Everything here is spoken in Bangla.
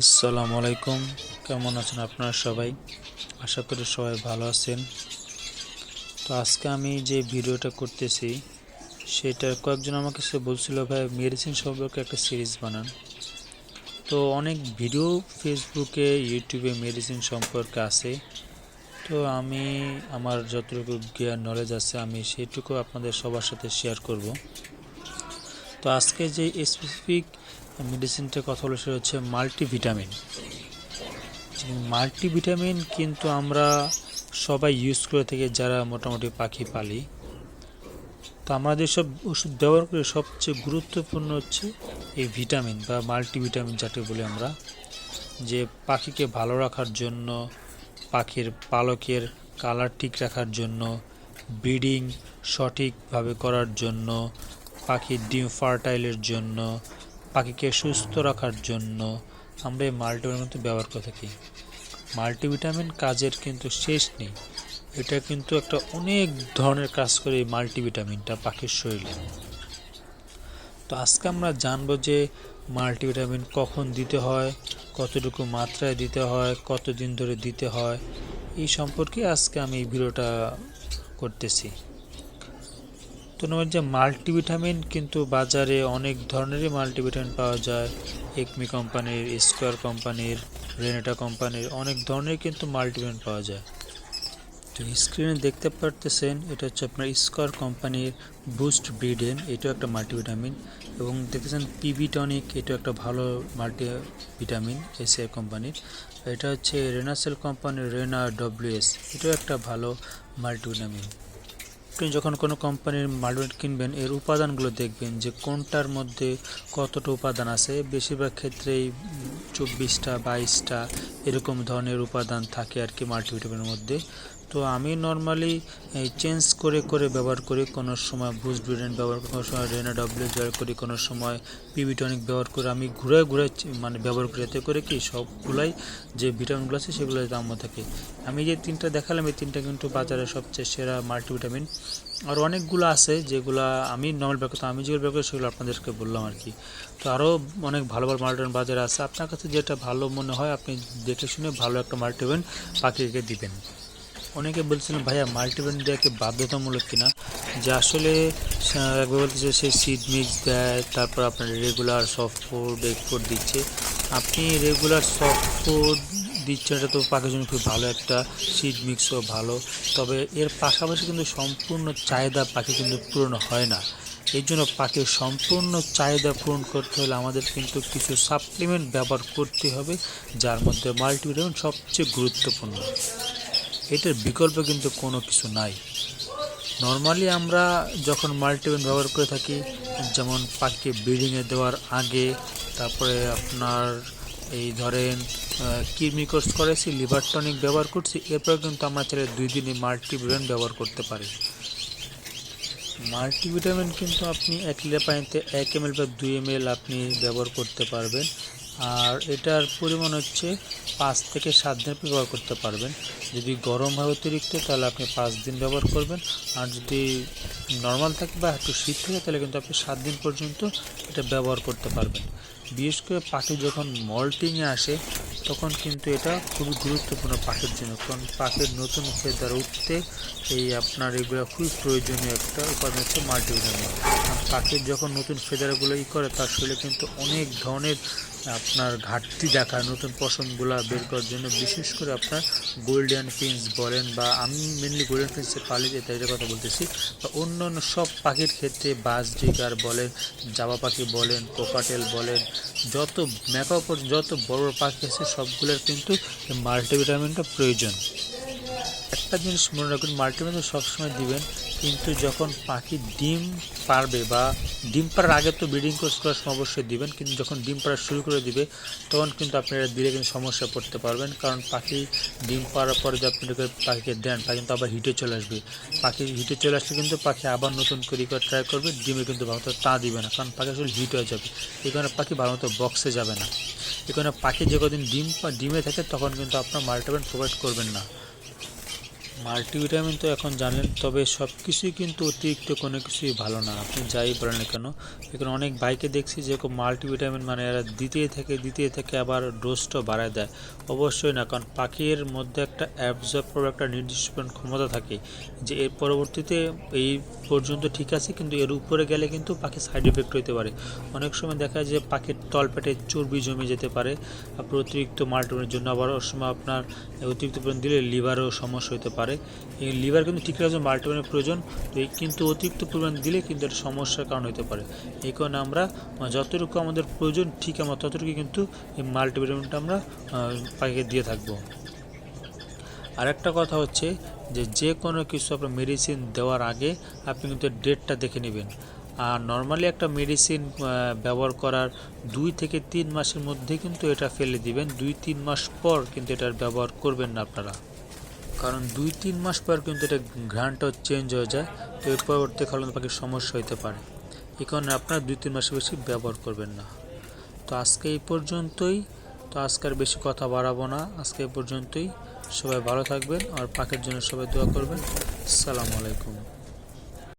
আসসালামু আলাইকুম। কেমন আছেন আপনারা সবাই? আশা করি সবাই ভালো আছেন। তো আজকে আমি যে ভিডিওটা করতেছি, সেটা কয়েকজন আমাকে সে বলছিল, ভাই মেডিসিন সম্পর্কে একটা সিরিজ বানান। তো অনেক ভিডিও ফেসবুকে ইউটিউবে মেডিসিন সম্পর্কে আছে। তো আমি আমার যতটুকু জ্ঞান নলেজ আছে, আমি সেটুকু আপনাদের সবার সাথে শেয়ার করব। তো আজকে যে স্পেসিফিক মেডিসিনটার কথা হলো সেটা হচ্ছে মাল্টিভিটামিন মাল্টিভিটামিন কিন্তু আমরা সবাই ইউজ করে থাকি যারা মোটামুটি পাখি পালি। তো আমরা যেসব ওষুধ ব্যবহার করি, সবচেয়ে গুরুত্বপূর্ণ হচ্ছে এই ভিটামিন বা মাল্টিভিটামিন যাকে বলি আমরা। যে পাখিকে ভালো রাখার জন্য পাখির পালকের কালার ঠিক রাখার জন্য ব্রিডিং সঠিকভাবে করার জন্য, পাখির ডিম ফার্টাইলের জন্য, পাখিকে সুস্থ রাখার জন্য আমরা এই মাল্টিভিটামিন কিন্তু ব্যবহার করে থাকি। মাল্টিভিটামিন কাজের কিন্তু শেষ নেই। এটা কিন্তু একটা অনেক ধরনের কাজ করে এই মাল্টিভিটামিনটা পাখির শরীরে। তো আজকে আমরা জানব যে মাল্টিভিটামিন কখন দিতে হয়, কতটুকু মাত্রায় দিতে হয়, কতদিন ধরে দিতে হয়, এই সম্পর্কে আজকে আমি এই ভিডিওটা করতেছি। তো নম্বর যে মাল্টিভিটামিন কিন্তু বাজারে অনেক ধরনেরই মাল্টিভিটামিন পাওয়া যায়। একমি কোম্পানির, স্কোয়ার কোম্পানির, রেনেটা কোম্পানির অনেক ধরনের কিন্তু মাল্টিভিটামিন পাওয়া যায়। স্ক্রিনে দেখতে পারতেছেন, এটা হচ্ছে আপনার স্কোয়ার কোম্পানির বুস্ট ব্রিডেন এটাও একটা মাল্টিভিটামিন এবং দেখতেছেন পিবি টনিক এটাও একটা ভালো মাল্টিভিটামিন এসিআই কোম্পানির এটা হচ্ছে রেনাসেল কোম্পানির রেনা ডব্লিউএস এটাও একটা ভালো মাল্টিভিটামিন আপনি যখন কোনো কোম্পানির মাল্টিভিটামিন কিনবেন, এর উপাদানগুলো দেখবেন যে কোনটার মধ্যে কতটা উপাদান আছে। বেশিরভাগ ক্ষেত্রেই চব্বিশটা, বাইশটা এরকম ধরনের উপাদান থাকে আর কি মাল্টিভিটামিনের মধ্যে। তো আমি নর্মালি চেঞ্জ করে করে ব্যবহার করি। কোনো সময় বুস্ট ব্রিডেন ব্যবহার করি, কোনো সময় রেনা ডব্লিউ ব্যবহার করি, কোনো সময় পিবি টনিক ব্যবহার করে। আমি ঘুরে ঘুরে মানে ব্যবহার করি। এতে করে কি সবগুলাই যে ভিটামিনগুলো আছে সেগুলোর দামও থাকে। আমি যে তিনটা দেখালাম, এই তিনটা কিন্তু বাজারে সবচেয়ে সেরা মাল্টিভিটামিন আর অনেকগুলো আছে যেগুলো আমি নর্মাল ব্যবহার করতাম। আমি যেগুলো ব্যবহার করি সেগুলো আপনাদেরকে বললাম আর কি। তো আরও অনেক ভালো ভালো মাল্টিভিটামিন বাজারে আছে। আপনার কাছে যেটা ভালো মনে হয়, আপনি দেখে শুনে ভালো একটা মাল্টিভিটামিন পাখিকে দিবেন। অনেকে বলছিলেন, ভাইয়া মাল্টিভিটামিন দেওয়া কি বাধ্যতামূলক কিনা? যে আসলে একবার বলতেছে সে সিড মিক্স দেয়, তারপর আপনার regular soft food egg food দিচ্ছে। আপনি রেগুলার সফট ফুড দিচ্ছেন, এটা তো পাখির জন্য খুব ভালো একটা সিড মিক্সও ভালো। তবে এর পাশাপাশি কিন্তু সম্পূর্ণ চাহিদা পাখি কিন্তু পূরণ হয় না। এই জন্য পাখির সম্পূর্ণ চাহিদা পূরণ করতে হলে আমাদের কিন্তু কিছু সাপ্লিমেন্ট ব্যবহার করতে হবে, যার মধ্যে মাল্টিভিটামিন সবচেয়ে গুরুত্বপূর্ণ। এটার বিকল্প কিন্তু কোনো কিছু নাই। নর্মালি আমরা যখন মাল্টিভিটামিন ব্যবহার করে থাকি, যেমন পাখিকে ব্রিডিংয়ে দেওয়ার আগে, তারপরে আপনার এই ধরেন কিডনি করেছি লিভার টনিক ব্যবহার করছি, এরপরে কিন্তু আমরা চাইলে দুই দিনই মাল্টিভিটামিন ব্যবহার করতে পারি। মাল্টিভিটামিন কিন্তু আপনি এক লিটার পানিতে এক এম বা দুই এম এল আপনি ব্যবহার করতে পারবেন। আর এটার পরিমাণ হচ্ছে পাঁচ থেকে সাত দিন ব্যবহার করতে পারবেন। যদি গরম হয় অতিরিক্ত, তাহলে আপনি পাঁচ দিন ব্যবহার করবেন। আর যদি নর্মাল থাকে বা একটু শীত থাকে, তাহলে কিন্তু আপনি সাত দিন পর্যন্ত এটা ব্যবহার করতে পারবেন। বিশেষ করে পাখি যখন মল্টিংয়ে আসে তখন কিন্তু এটা খুবই গুরুত্বপূর্ণ পাখির জন্য। কারণ পাখির নতুন ফেদার উঠতে এই আপনার এগুলো খুবই প্রয়োজনীয় একটা উপাদান হচ্ছে মাল্টিভিটামিন পাখির যখন নতুন ফেদারগুলো ই করে, তার শরীরে কিন্তু অনেক ধরনের আপনার ঘাটতি দেখায় নতুন পশমগুলো বের করার জন্য বিশেষ করে আপনার গোল্ডেন ফিন্স বলেন বা আমি মেনলি গোল্ডেন ফিন্সের পালি এটার কথা বলতেছি। বা অন্য অন্য সব পাখির ক্ষেত্রে বাস ডিগার বলেন, জাবা পাখি বলেন কোকাটেল বলেন, যত ম্যাকাও যত বড় বড় পাখি আছে সবগুলোর কিন্তু মাল্টিভিটামিনটা প্রয়োজন। একটা জিনিস মনে রাখবেন, মাল্টিভিটামিন সবসময় দিবেন, কিন্তু যখন পাখি ডিম পারবে বা ডিম পাড়ার আগে তো ব্রিডিং কোর্স করার সময় অবশ্যই দিবেন, কিন্তু যখন ডিম পাড়া শুরু করে দিবে, তখন কিন্তু আপনারা দিলে কিন্তু সমস্যা পড়তে পারবেন, কারণ পাখি ডিম পাড়ার পরে যদি আপনি পাখিকে দেন পাখি কিন্তু আবার হিটে চলে আসবে। পাখি হিটে চলে আসলে কিন্তু পাখি আবার নতুন করে ট্রাই করবে, ডিমে কিন্তু ভালো তা দিবে না, কারণ পাখি আসলে হিট হয়ে যাবে। এই কারণে পাখি ভালো মতো বক্সে যাবে না। এই কোনো পাখি যে ডিম ডিমে থাকে তখন কিন্তু আপনার মাল্টিভিটামিন প্রোভাইড করবেন না। মাল্টিভিটামিন তো এখন জানেন, তবে সব কিছুই কিন্তু অতিরিক্ত কোনো কিছুই ভালো না। আপনি যাই বলেন না কেন এখানে অনেক বাইকে দেখছি যে মাল্টিভিটামিন মানে এরা দিতেই থাকে দিতেই থাকে, আবার ডোজটা বাড়ায় দেয়। অবশ্যই না, কারণ পাখির মধ্যে একটা অ্যাবজর্ব করার একটা নির্দিষ্ট ক্ষমতা থাকে যে এর পরবর্তীতে এই পর্যন্ত ঠিক আছে, কিন্তু এর উপরে গেলে কিন্তু পাখি সাইড এফেক্ট হতে পারে। অনেক সময় দেখা যায় যে পাখির তলপেটে চর্বি জমে যেতে পারে আপনার অতিরিক্ত মাল্টিভিটামিনের জন্য আবার সময় আপনার অতিরিক্ত দিলে লিভারও সমস্যা হতে পারে। এই লিভার কিন্তু ঠিক রাখার জন্য প্রয়োজন, তো এই কিন্তু অতিরিক্ত পরিমাণ দিলে কিন্তু এটা সমস্যার কারণ হতে পারে। এই কারণে আমরা যতটুকু আমাদের প্রয়োজন, ঠিক আমরা ততটুকু কিন্তু এই মাল্টিভিটামিনটা আমরা পাখিকে দিয়ে থাকব। আরেকটা কথা হচ্ছে যে যে কোনো কিছু আপনার মেডিসিন দেওয়ার আগে আপনি কিন্তু ডেটটা দেখে নেবেন। আর নর্মালি একটা মেডিসিন ব্যবহার করার দুই থেকে তিন মাসের মধ্যে কিন্তু এটা ফেলে দিবেন। দুই, তিন মাস পর কিন্তু এটার ব্যবহার করবেন না আপনারা। কারণ দুই তিন মাস পর কিন্তু এটা ঘ্রাণটাও চেঞ্জ হয়ে যায়, তো এর পরবর্তী কারণে পাখির সমস্যা হতে পারে। এই কারণে আপনারা দুই তিন মাসের বেশি ব্যবহার করবেন না। তো আজকে এই পর্যন্তই, তো আজকের বেশি কথা বাড়াবো না। আজকে এই পর্যন্তই। সবাই ভালো থাকবেন আর পাখির জন্য সবাই দোয়া করবেন। সালামু আলাইকুম।